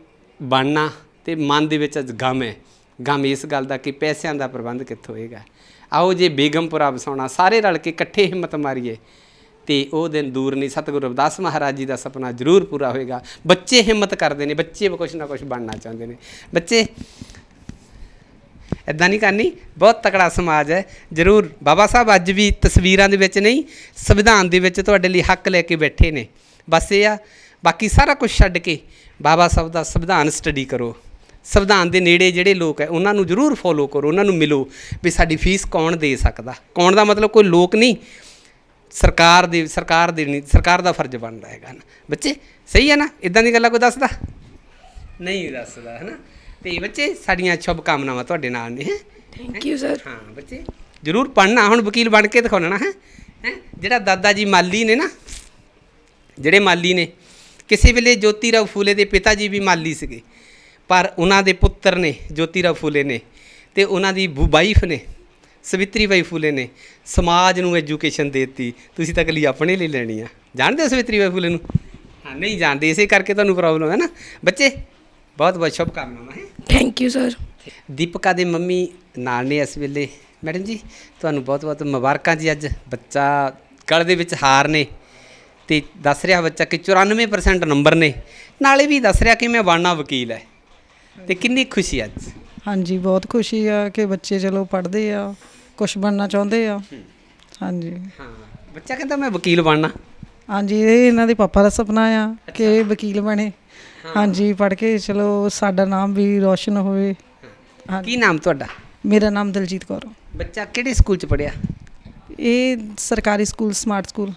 A: ਬਣਨਾ ਤੇ ਮਨ ਦੇ ਵਿੱਚ ਅੱਜ ਗਮ ਹੈ। ਗਮ ਇਸ ਗੱਲ ਦਾ ਕਿ ਪੈਸਿਆਂ ਦਾ ਪ੍ਰਬੰਧ ਕਿੱਥੋਂ ਹੋਏਗਾ। ਆਓ ਜੇ ਬੇਗਮਪੁਰਾ ਵਸਾਉਣਾ, ਸਾਰੇ ਰਲ ਕੇ ਇਕੱਠੇ ਹਿੰਮਤ ਮਾਰੀਏ, ਤੇ ਉਹ ਦਿਨ ਦੂਰ ਨਹੀਂ। ਸਤਿਗੁਰੂ ਰਵਿਦਾਸ ਮਹਾਰਾਜ ਜੀ ਦਾ ਸੁਪਨਾ ਜ਼ਰੂਰ ਪੂਰਾ ਹੋਏਗਾ। ਬੱਚੇ ਹਿੰਮਤ ਕਰਦੇ ਨੇ, ਬੱਚੇ ਵੀ ਕੁਛ ਨਾ ਕੁਛ ਬਣਨਾ ਚਾਹੁੰਦੇ ਨੇ। ਬੱਚੇ ਇਦਾਂ ਨਹੀਂ ਕਰਨੀ, ਬਹੁਤ ਤਕੜਾ ਸਮਾਜ ਹੈ। ਜ਼ਰੂਰ, ਬਾਬਾ ਸਾਹਿਬ ਅੱਜ ਵੀ ਤਸਵੀਰਾਂ ਦੇ ਵਿੱਚ ਨਹੀਂ, ਸੰਵਿਧਾਨ ਦੇ ਵਿੱਚ ਤੁਹਾਡੇ ਲਈ ਹੱਕ ਲੈ ਕੇ ਬੈਠੇ ਨੇ। ਬਸ ਇਹ ਆ ਬਾਕੀ ਸਾਰਾ ਕੁਝ ਛੱਡ ਕੇ ਬਾਬਾ ਸਾਹਿਬ ਦਾ ਸੰਵਿਧਾਨ ਸਟੱਡੀ ਕਰੋ। ਸੰਵਿਧਾਨ ਦੇ ਨੇੜੇ ਜਿਹੜੇ ਲੋਕ ਹੈ ਉਹਨਾਂ ਨੂੰ ਜ਼ਰੂਰ ਫੋਲੋ ਕਰੋ ਉਹਨਾਂ ਨੂੰ ਮਿਲੋ ਵੀ ਸਾਡੀ ਫੀਸ ਕੌਣ ਦੇ ਸਕਦਾ। ਕੌਣ ਦਾ ਮਤਲਬ ਕੋਈ ਲੋਕ ਨਹੀਂ ਸਰਕਾਰ ਦੇ ਸਰਕਾਰ ਦੇ ਨਹੀਂ ਸਰਕਾਰ ਦਾ ਫਰਜ਼ ਬਣਦਾ ਹੈਗਾ ਨਾ। ਬੱਚੇ ਸਹੀ ਹੈ ਨਾ? ਇਦਾਂ ਦੀ ਗੱਲਾਂ ਕੋਈ ਦੱਸਦਾ? ਨਹੀਂ ਦੱਸਦਾ ਹੈ ਨਾ ਤੇ ਬੱਚੇ ਸਾਡੀਆਂ ਸ਼ੁਭ ਕਾਮਨਾਵਾਂ ਤੁਹਾਡੇ ਨਾਲ ਨੇ
B: ਥੈਂਕ ਯੂ ਸਰ
A: ਹਾਂ ਬੱਚੇ ਜ਼ਰੂਰ ਪੜ੍ਹਨਾ ਹੁਣ ਵਕੀਲ ਬਣ ਕੇ ਦਿਖਾਉਣਾ ਹੈ? ਹੈ? ਜਿਹੜਾ ਦਾਦਾ ਜੀ ਮਾਲੀ ਨੇ ਨਾ ਜਿਹੜੇ ਮਾਲੀ ਨੇ ਕਿਸੇ ਵੇਲੇ ਜੋਤੀ ਰਾਓ ਫੂਲੇ ਦੇ ਪਿਤਾ ਜੀ ਵੀ ਮਾਲੀ ਸੀਗੇ ਪਰ ਉਹਨਾਂ ਦੇ ਪੁੱਤਰ ਨੇ ਜੋਤੀ ਰਾਓ ਫੂਲੇ ਨੇ ਤੇ ਉਹਨਾਂ ਦੀ ਵਾਈਫ ਨੇ ਸਵਿਤਰੀ ਬਾਈ ਫੂਲੇ ਨੇ ਸਮਾਜ ਨੂੰ ਐਜੂਕੇਸ਼ਨ ਦੇਤੀ। ਤੁਸੀਂ ਤਾਂ ਇਕੱਲੀ ਆਪਣੇ ਲਈ ਲੈਣੀ ਆ। ਜਾਣਦੇ ਹੋ ਸਵਿਤਰੀ ਬਾਈ ਫੂਲੇ ਨੂੰ? ਹਾਂ ਨਹੀਂ ਜਾਣਦੇ ਇਸੇ ਕਰਕੇ ਤੁਹਾਨੂੰ ਪ੍ਰੋਬਲਮ ਹੈ ਨਾ। ਬੱਚੇ ਬਹੁਤ ਬਹੁਤ ਸ਼ੁਭ ਕਾਮਨਾਵਾਂ ਹੈ।
B: ਥੈਂਕ ਯੂ ਸਰ
A: ਦੀਪਕਾ ਦੇ ਮੰਮੀ ਨਾਲ ਨੇ ਇਸ ਵੇਲੇ। ਮੈਡਮ ਜੀ ਤੁਹਾਨੂੰ ਬਹੁਤ ਬਹੁਤ ਮੁਬਾਰਕਾਂ ਜੀ ਅੱਜ। ਬੱਚਾ ਗਲ ਦੇ ਵਿੱਚ ਹਾਰ ਨੇ। ਤੇ ਦੱਸ ਰਿਹਾ ਬੱਚਾ ਕਿ 94% ਨੰਬਰ ਨੇ। ਨਾਲੇ ਵੀ ਦੱਸ ਰਿਹਾ ਕਿ ਮੈਂ ਬਣਨਾ ਵਕੀਲ ਹੈ ਤੇ ਕਿੰਨੀ ਖੁਸ਼ੀ ਅੱਜ।
C: ਹਾਂਜੀ ਬਹੁਤ ਖੁਸ਼ੀ ਆ ਕਿ ਬੱਚੇ ਚਲੋ ਪੜ੍ਹਦੇ ਆ ਕੁਝ ਬਣਨਾ ਚਾਹੁੰਦੇ ਆ। ਹਾਂਜੀ।
A: ਹਾਂ ਬੱਚਾ ਕਹਿੰਦਾ ਮੈਂ ਵਕੀਲ ਬਣਨਾ।
C: ਹਾਂਜੀ ਇਹ ਇਹਨਾਂ ਦੇ ਪਾਪਾ ਦਾ ਸੁਪਨਾ ਆ ਕਿ ਇਹ ਵਕੀਲ ਬਣੇ। ਹਾਂਜੀ ਪੜ੍ਹ ਕੇ ਚਲੋ ਸਾਡਾ ਨਾਮ ਵੀ ਰੋਸ਼ਨ ਹੋਵੇ।
A: ਕੀ ਨਾਮ ਤੁਹਾਡਾ?
C: ਮੇਰਾ ਨਾਮ ਦਲਜੀਤ ਕੌਰ। ਆ।
A: ਬੱਚਾ ਕਿਹੜੇ ਸਕੂਲ ਚ ਪੜਿਆ
C: ਇਹ ਸਰਕਾਰੀ ਸਕੂਲ ਸਮਾਰਟ ਸਕੂਲ।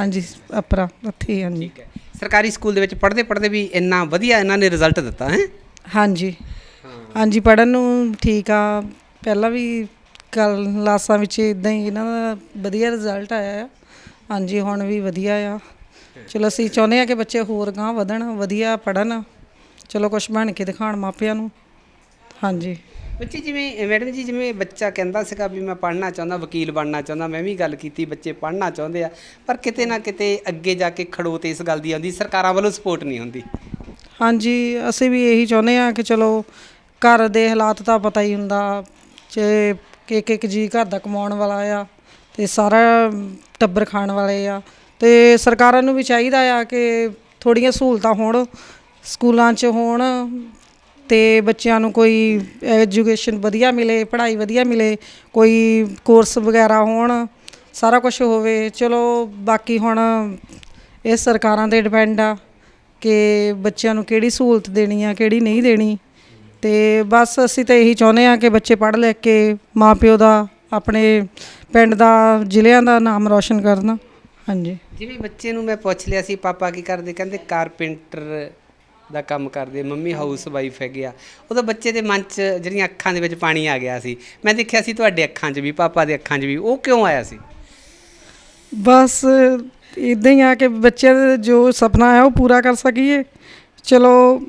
C: ਹਾਂਜੀ ਅਪਰਾ ਉੱਥੇ ਹੀ ਹਾਂਜੀ।
A: ਠੀਕ ਹੈ। ਸਰਕਾਰੀ ਸਕੂਲ ਦੇ ਵਿੱਚ ਪੜ੍ਹਦੇ ਪੜ੍ਹਦੇ ਵੀ ਇੰਨਾ ਵਧੀਆ ਇਹਨਾਂ ਨੇ ਰਿਜ਼ਲਟ ਦਿੱਤਾ ਹੈ?
C: ਹਾਂਜੀ। ਹਾਂਜੀ ਪੜਨ ਨੂੰ ਠੀਕ ਆ। ਪਹਿਲਾਂ ਵੀ ਕਲਾਸਾਂ ਵਿੱਚ ਇਦਾਂ ਹੀ ਇਹਨਾਂ ਦਾ ਵਧੀਆ ਰਿਜ਼ਲਟ ਆਇਆ ਆ। ਹਾਂਜੀ ਹੁਣ ਵੀ ਵਧੀਆ ਆ। ਚਲੋ ਅਸੀਂ ਚਾਹੁੰਦੇ ਆ ਕਿ ਬੱਚੇ ਹੋਰ ਗਾਂ ਵਧਣ ਵਧੀਆ ਪੜਨ ਚਲੋ ਕੁਝ ਬਣ ਕੇ ਦਿਖਾਣ ਮਾਪਿਆਂ ਨੂੰ। ਹਾਂਜੀ।
A: ਬੱਚੇ ਜਿਵੇਂ, ਮੈਡਮ ਜੀ ਜਿਵੇਂ ਬੱਚਾ ਕਹਿੰਦਾ ਸੀਗਾ ਵੀ ਮੈਂ ਪੜ੍ਹਨਾ ਚਾਹੁੰਦਾ, ਵਕੀਲ ਬਣਨਾ ਚਾਹੁੰਦਾ, ਮੈਂ ਵੀ ਗੱਲ ਕੀਤੀ, ਬੱਚੇ ਪੜ੍ਹਨਾ ਚਾਹੁੰਦੇ ਆ, ਪਰ ਕਿਤੇ ਨਾ ਕਿਤੇ ਅੱਗੇ ਜਾ ਕੇ ਖੜੋ ਤੇ ਇਸ ਗੱਲ ਦੀ ਆਉਂਦੀ, ਸਰਕਾਰਾਂ ਵੱਲੋਂ ਸਪੋਰਟ ਨਹੀਂ ਹੁੰਦੀ।
C: ਹਾਂਜੀ, ਅਸੀਂ ਵੀ ਇਹੀ ਚਾਹੁੰਦੇ ਆ ਕਿ ਚਲੋ ਘਰ ਦੇ ਹਾਲਾਤ ਤਾਂ ਪਤਾ ਹੀ ਹੁੰਦਾ, ਜੇ ਕਿ ਇੱਕ ਇੱਕ ਜੀ ਘਰ ਦਾ ਕਮਾਉਣ ਵਾਲਾ ਆ, ਤੇ ਸਾਰਾ ਟੱਬਰ ਖਾਣ ਵਾਲੇ ਆ, ਤੇ ਸਰਕਾਰਾਂ ਨੂੰ ਵੀ ਚਾਹੀਦਾ ਆ ਕਿ ਥੋੜੀਆਂ ਸਹੂਲਤਾਂ ਹੋਣ, ਸਕੂਲਾਂ 'ਚ ਹੋਣ ਤੇ ਬੱਚਿਆਂ ਨੂੰ ਕੋਈ ਐਜੂਕੇਸ਼ਨ ਵਧੀਆ ਮਿਲੇ, ਪੜ੍ਹਾਈ ਵਧੀਆ ਮਿਲੇ, ਕੋਈ ਕੋਰਸ ਵਗੈਰਾ ਹੋਣ, ਸਾਰਾ ਕੁਝ ਹੋਵੇ, ਚਲੋ ਬਾਕੀ ਹੁਣ ਇਹ ਸਰਕਾਰਾਂ ਤੇ ਡਿਪੈਂਡ ਆ ਕਿ ਬੱਚਿਆਂ ਨੂੰ ਕਿਹੜੀ ਸਹੂਲਤ ਦੇਣੀ ਆ, ਕਿਹੜੀ ਨਹੀਂ ਦੇਣੀ। ਤੇ ਬਸ ਅਸੀਂ ਤਾਂ ਇਹੀ ਚਾਹੁੰਦੇ ਆ ਕਿ ਬੱਚੇ ਪੜ੍ਹ ਲਿਖ ਕੇ ਮਾਪਿਓ ਦਾ, ਆਪਣੇ ਪਿੰਡ ਦਾ, ਜ਼ਿਲ੍ਹਿਆਂ ਦਾ ਨਾਮ ਰੌਸ਼ਨ ਕਰਨ। ਹਾਂਜੀ।
A: ਜਿਵੇਂ ਬੱਚੇ ਨੂੰ ਮੈਂ ਪੁੱਛ ਲਿਆ ਸੀ, ਪਾਪਾ ਕੀ ਕਰਦੇ? ਕਹਿੰਦੇ ਕਾਰਪੈਂਟਰ ਦਾ ਕੰਮ ਕਰਦੇ। ਮੰਮੀ ਹਾਊਸ ਵਾਈਫ ਹੈਗੇ ਆ। ਉਦੋਂ ਬੱਚੇ ਦੇ ਮਨ 'ਚ ਜਿਹੜੀਆਂ ਅੱਖਾਂ ਦੇ ਵਿੱਚ ਪਾਣੀ ਆ ਗਿਆ ਸੀ। ਮੈਂ ਦੇਖਿਆ ਸੀ ਤੁਹਾਡੇ ਅੱਖਾਂ 'ਚ ਵੀ ਪਾਪਾ ਦੇ ਅੱਖਾਂ 'ਚ ਵੀ। ਉਹ ਕਿਉਂ ਆਇਆ ਸੀ?
C: ਬਸ ਇਦਾਂ ਹੀ ਆ ਕਿ ਬੱਚਿਆਂ ਦਾ ਜੋ ਸੁਪਨਾ ਹੈ ਉਹ ਪੂਰਾ ਕਰ ਸਕੀਏ। ਚਲੋ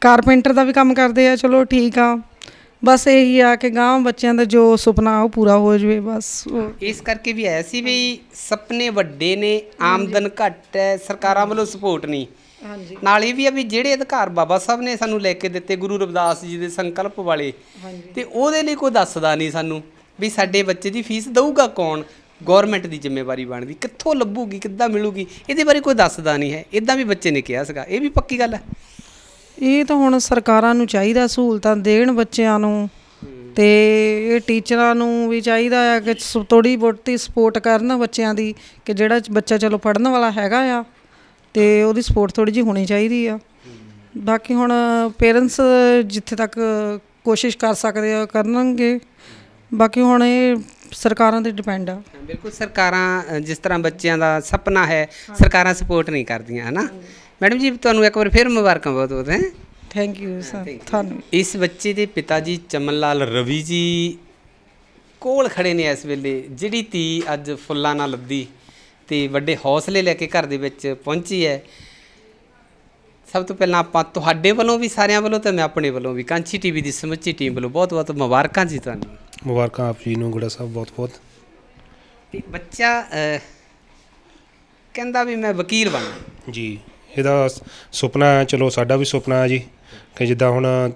C: ਕਾਰਪੈਂਟਰ ਦਾ ਵੀ ਕੰਮ ਕਰਦੇ ਆ ਚਲੋ ਠੀਕ ਆ। ਬਸ ਇਹੀ ਆ ਕਿ ਗਾਂ ਬੱਚਿਆਂ ਦਾ ਜੋ ਸੁਪਨਾ ਉਹ ਪੂਰਾ ਹੋ ਜਾਵੇ ਬਸ
A: ਇਸ ਕਰਕੇ ਵੀ ਆਇਆ ਸੀ ਵੀ ਸੁਪਨੇ ਵੱਡੇ ਨੇ ਆਮਦਨ ਘੱਟ ਹੈ ਸਰਕਾਰਾਂ ਵੱਲੋਂ ਸਪੋਰਟ ਨਹੀਂ।
C: ਹਾਂਜੀ।
A: ਨਾਲ ਇਹ ਵੀ ਆ ਵੀ ਜਿਹੜੇ ਅਧਿਕਾਰ ਬਾਬਾ ਸਾਹਿਬ ਨੇ ਸਾਨੂੰ ਲੈ ਕੇ ਦਿੱਤੇ ਗੁਰੂ ਰਵਿਦਾਸ ਜੀ ਦੇ ਸੰਕਲਪ ਵਾਲੇ
C: ਹਾਂਜੀ।
A: ਤੇ ਉਹਦੇ ਲਈ ਕੋਈ ਦੱਸਦਾ ਨਹੀਂ ਸਾਨੂੰ ਵੀ ਸਾਡੇ ਬੱਚੇ ਦੀ ਫੀਸ ਦਊਗਾ ਕੌਣ? ਗਵਰਨਮੈਂਟ ਦੀ ਜ਼ਿੰਮੇਵਾਰੀ ਬਣਦੀ। ਕਿੱਥੋਂ ਲੱਭੂਗੀ ਕਿੱਦਾਂ ਮਿਲੂਗੀ? ਇਹਦੇ ਬਾਰੇ ਕੋਈ ਦੱਸਦਾ ਨਹੀਂ ਹੈ। ਇਦਾਂ ਵੀ ਬੱਚੇ ਨੇ ਕਿਹਾ ਸੀਗਾ। ਇਹ ਵੀ ਪੱਕੀ ਗੱਲ ਹੈ।
C: ਇਹ ਤਾਂ ਹੁਣ ਸਰਕਾਰਾਂ ਨੂੰ ਚਾਹੀਦਾ ਸਹੂਲਤਾਂ ਦੇਣ ਬੱਚਿਆਂ ਨੂੰ। ਤੇ ਇਹ ਟੀਚਰਾਂ ਨੂੰ ਵੀ ਚਾਹੀਦਾ ਆ ਕਿ ਥੋੜੀ ਬਹੁਤੀ ਸਪੋਰਟ ਕਰਨ ਬੱਚਿਆਂ ਦੀ ਕਿ ਜਿਹੜਾ ਬੱਚਾ ਚਲੋ ਪੜਨ ਵਾਲਾ ਹੈਗਾ ਆ। ਤੇ ਉਹਦੀ ਸਪੋਰਟ ਥੋੜੀ ਜਿਹੀ ਹੋਣੀ ਚਾਹੀਦੀ ਆ। ਬਾਕੀ ਹੁਣ ਪੇਰੈਂਟਸ ਜਿੱਥੇ ਤੱਕ ਕੋਸ਼ਿਸ਼ ਕਰ ਸਕਦੇ ਆ ਕਰਨਗੇ। ਬਾਕੀ ਹੁਣ ਇਹ ਸਰਕਾਰਾਂ ਤੇ ਡਿਪੈਂਡ ਆ।
A: ਬਿਲਕੁਲ ਸਰਕਾਰਾਂ ਜਿਸ ਤਰ੍ਹਾਂ ਬੱਚਿਆਂ ਦਾ ਸੁਪਨਾ ਹੈ ਸਰਕਾਰਾਂ ਸਪੋਰਟ ਨਹੀਂ ਕਰਦੀਆਂ ਹਨਾ? ਮੈਡਮ ਜੀ ਤੁਹਾਨੂੰ ਇੱਕ ਵਾਰ ਫਿਰ ਮੁਬਾਰਕਾਂ ਬਹੁਤ ਬਹੁਤ ਹੈ?
C: ਥੈਂਕ ਯੂ ਸਰ ਤੁਹਾਨੂੰ
A: ਇਸ ਬੱਚੇ ਦੇ ਪਿਤਾ ਜੀ ਚਮਨ ਲਾਲ ਰਵੀ ਜੀ ਕੋਲ ਖੜੇ ਨੇ ਇਸ ਵੇਲੇ। ਜਿਹੜੀ ਧੀ ਅੱਜ ਫੁੱਲਾਂ ਨਾਲ ਲੱਦੀ ਤੇ ਵੱਡੇ ਹੌਸਲੇ ਲੈ ਕੇ ਘਰ ਦੇ ਵਿੱਚ ਪਹੁੰਚੀ ਹੈ। ਸਭ ਤੋਂ ਪਹਿਲਾਂ ਆਪਾਂ ਤੁਹਾਡੇ ਵੱਲੋਂ ਵੀ ਸਾਰਿਆਂ ਵੱਲੋਂ ਤੇ ਮੈਂ ਆਪਣੇ ਵੱਲੋਂ ਵੀ ਕਾਂਚੀ ਟੀਵੀ ਦੀ ਸਮੁੱਚੀ ਟੀਮ ਵੱਲੋਂ ਬਹੁਤ ਬਹੁਤ ਮੁਬਾਰਕਾਂ ਜੀ ਤੁਹਾਨੂੰ।
D: ਮੁਬਾਰਕਾਂ ਆਪ ਜੀ ਨੂੰ ਗੁੜਾ ਸਾਹਿਬ ਬਹੁਤ ਬਹੁਤ।
A: ਤੇ ਬੱਚਾ ਕਹਿੰਦਾ ਵੀ ਮੈਂ ਵਕੀਲ ਬਣਨਾ।
D: ਜੀ ਇਹਦਾ ਸੁਪਨਾ ਚਲੋ ਸਾਡਾ ਵੀ ਸੁਪਨਾ ਹੈ ਜੀ। ਕਿ ਜਿੱਦਾਂ ਹੁਣ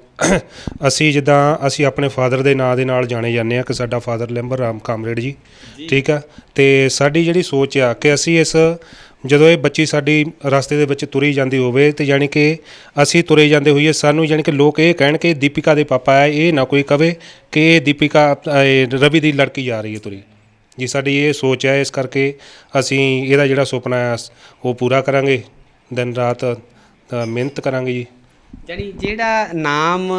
D: ਅਸੀਂ ਜਿੱਦਾਂ ਅਸੀਂ ਆਪਣੇ ਫਾਦਰ ਦੇ ਨਾਂ ਦੇ ਨਾਲ ਜਾਣੇ ਜਾਂਦੇ ਆ ਕਿ ਸਾਡਾ ਫਾਦਰ ਲੈਂਬਰ ਰਾਮ ਕਾਮਰੇਡ ਜੀ ਠੀਕ ਆ? ਤੇ ਸਾਡੀ ਜਿਹੜੀ ਸੋਚ ਆ ਕਿ ਅਸੀਂ ਇਸ ਜਦੋਂ ਇਹ ਬੱਚੀ ਸਾਡੀ ਰਸਤੇ ਦੇ ਵਿੱਚ ਤੁਰੀ ਜਾਂਦੀ ਹੋਵੇ ਤੇ ਯਾਨੀ ਕਿ ਅਸੀਂ ਤੁਰੇ ਜਾਂਦੇ ਹੋਈਏ ਸਾਨੂੰ ਯਾਨੀ ਕਿ ਲੋਕ ਇਹ ਕਹਿਣ ਕਿ ਦੀਪਿਕਾ ਦੇ ਪਾਪਾ ਹੈ ਇਹ ਨਾ ਕੋਈ ਕਵੇ ਕਿ ਇਹ ਦੀਪਿਕਾ ਰਵੀ ਦੀ ਲੜਕੀ ਜਾ ਰਹੀ ਹੈ ਤੁਰੀ। ਜੀ ਸਾਡੀ ਇਹ ਸੋਚ ਹੈ ਇਸ ਕਰਕੇ ਅਸੀਂ ਇਹਦਾ ਜਿਹੜਾ ਸੁਪਨਾ ਹੈ ਉਹ ਪੂਰਾ ਕਰਾਂਗੇ। ਦਿਨ ਰਾਤ ਮਿਹਨਤ ਕਰਾਂਗੇ ਜੀ।
A: ਜਾਣੀ ਜਿਹੜਾ ਨਾਮ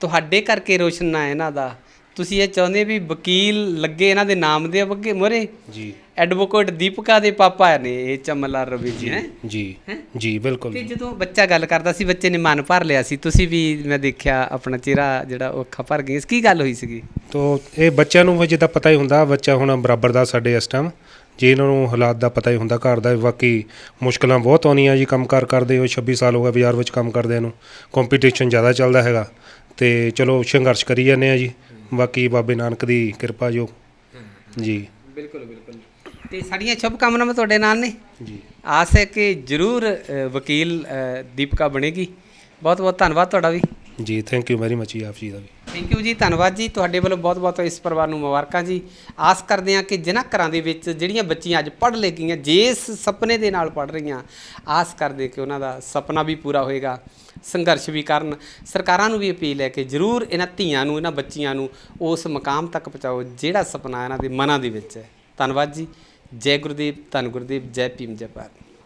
A: ਤੁਹਾਡੇ ਕਰਕੇ ਰੋਸ਼ਨ ਹੈ ਇਹਨਾਂ ਦਾ ਤੁਸੀਂ ਇਹ ਚਾਹੁੰਦੇ ਵੀ ਵਕੀਲ ਲੱਗੇ ਇਹਨਾਂ ਦੇ ਨਾਮ ਦੇ ਅੱਗੇ ਮੋਰੇ?
D: ਜੀ।
A: ਐਡਵੋਕੇਟ ਦੀਪਕਾ ਦੇ ਪਾਪਾ ਨੇ ਇਹ ਚਮਲਾ ਰਵੀ ਜੀ ਹੈ?
D: ਜੀ। ਜੀ ਬਿਲਕੁਲ
A: ਤੇ ਜਦੋਂ ਬੱਚਾ ਗੱਲ ਕਰਦਾ ਸੀ ਬੱਚੇ ਨੇ ਮਨ ਭਰ ਲਿਆ ਸੀ ਤੁਸੀਂ ਵੀ ਮੈਂ ਦੇਖਿਆ ਆਪਣਾ ਚਿਹਰਾ ਜਿਹੜਾ ਉਹ ਅੱਖਾਂ ਭਰ ਗਈਆਂ ਸੀ ਕੀ ਗੱਲ ਹੋਈ ਸੀਗੀ?
D: ਤੋ ਇਹ ਬੱਚਿਆਂ ਨੂੰ ਜਿੱਦਾਂ ਪਤਾ ਹੀ ਹੁੰਦਾ ਬੱਚਾ ਹੁਣ ਬਰਾਬਰ ਦਾ ਸਾਡੇ ਇਸ ਟਾਈਮ ਜੇ ਇਹਨਾਂ ਨੂੰ ਹਾਲਾਤ ਦਾ ਪਤਾ ਹੀ ਹੁੰਦਾ ਘਰ ਦਾ ਬਾਕੀ ਮੁਸ਼ਕਲਾਂ ਬਹੁਤ ਆਉਂਦੀਆਂ ਜੀ ਕੰਮਕਾਰ ਕਰਦੇ ਹੋ 26 ਸਾਲ ਹੋ ਗਏ ਬਾਜ਼ਾਰ ਵਿੱਚ ਕੰਮ ਕਰਦਿਆਂ ਨੂੰ। ਕੰਪੀਟੀਸ਼ਨ ਜ਼ਿਆਦਾ ਚੱਲਦਾ ਹੈਗਾ। ਤੇ ਚਲੋ ਸੰਘਰਸ਼ ਕਰੀ ਜਾਂਦੇ ਆ ਜੀ। ਬਾਕੀ ਬਾਬੇ ਨਾਨਕ ਦੀ ਕਿਰਪਾ ਜੋ। ਜੀ।
A: ਬਿਲਕੁਲ ਬਿਲਕੁਲ। ਤੇ ਸਾਡੀਆਂ ਸ਼ੁਭ ਕਾਮਨਾਵਾਂ ਤੁਹਾਡੇ ਨਾਲ ਨੇ।
D: ਜੀ।
A: ਆਸ ਹੈ ਕਿ ਜ਼ਰੂਰ ਵਕੀਲ ਦੀਪਕਾ ਬਣੇਗੀ। ਬਹੁਤ ਬਹੁਤ ਧੰਨਵਾਦ ਤੁਹਾਡਾ ਵੀ।
D: ਜੀ ਥੈਂਕ ਯੂ ਵੈਰੀ ਮਚ ਜੀ ਆਪ ਜੀ ਦਾ ਵੀ।
A: ਥੈਂਕ ਯੂ ਜੀ, ਧੰਨਵਾਦ ਜੀ। ਤੁਹਾਡੇ ਵੱਲੋਂ ਬਹੁਤ-ਬਹੁਤ ਇਸ ਪਰਿਵਾਰ ਨੂੰ ਮੁਬਾਰਕਾਂ ਜੀ। ਆਸ ਕਰਦੇ ਹਾਂ ਕਿ ਜਿਨ੍ਹਾਂ ਘਰਾਂ ਦੇ ਵਿੱਚ ਜਿਹੜੀਆਂ ਬੱਚੀਆਂ ਅੱਜ ਪੜ੍ਹ ਲੈ ਗਈਆਂ ਜਿਸ ਇਸ ਸੁਪਨੇ ਦੇ ਨਾਲ ਪੜ੍ਹ ਰਹੀਆਂ, ਆਸ ਕਰਦੇ ਕਿ ਉਹਨਾਂ ਦਾ ਸੁਪਨਾ ਵੀ ਪੂਰਾ ਹੋਏਗਾ, ਸੰਘਰਸ਼ ਵੀ ਕਰਨ। ਸਰਕਾਰਾਂ ਨੂੰ ਵੀ ਅਪੀਲ ਹੈ ਕਿ ਜ਼ਰੂਰ ਇਹਨਾਂ ਧੀਆਂ ਨੂੰ, ਇਹਨਾਂ ਬੱਚੀਆਂ ਨੂੰ ਉਸ ਮਕਾਮ ਤੱਕ ਪਹੁੰਚਾਓ ਜਿਹੜਾ ਸੁਪਨਾ ਇਹਨਾਂ ਦੇ ਮਨਾਂ ਦੇ ਵਿੱਚ ਹੈ। ਧੰਨਵਾਦ ਜੀ। ਜੈ ਗੁਰਦੇਵ, ਧੰਨ ਗੁਰਦੇਵ, ਜੈ ਭੀਮ, ਜੈ ਭਾਰਤ।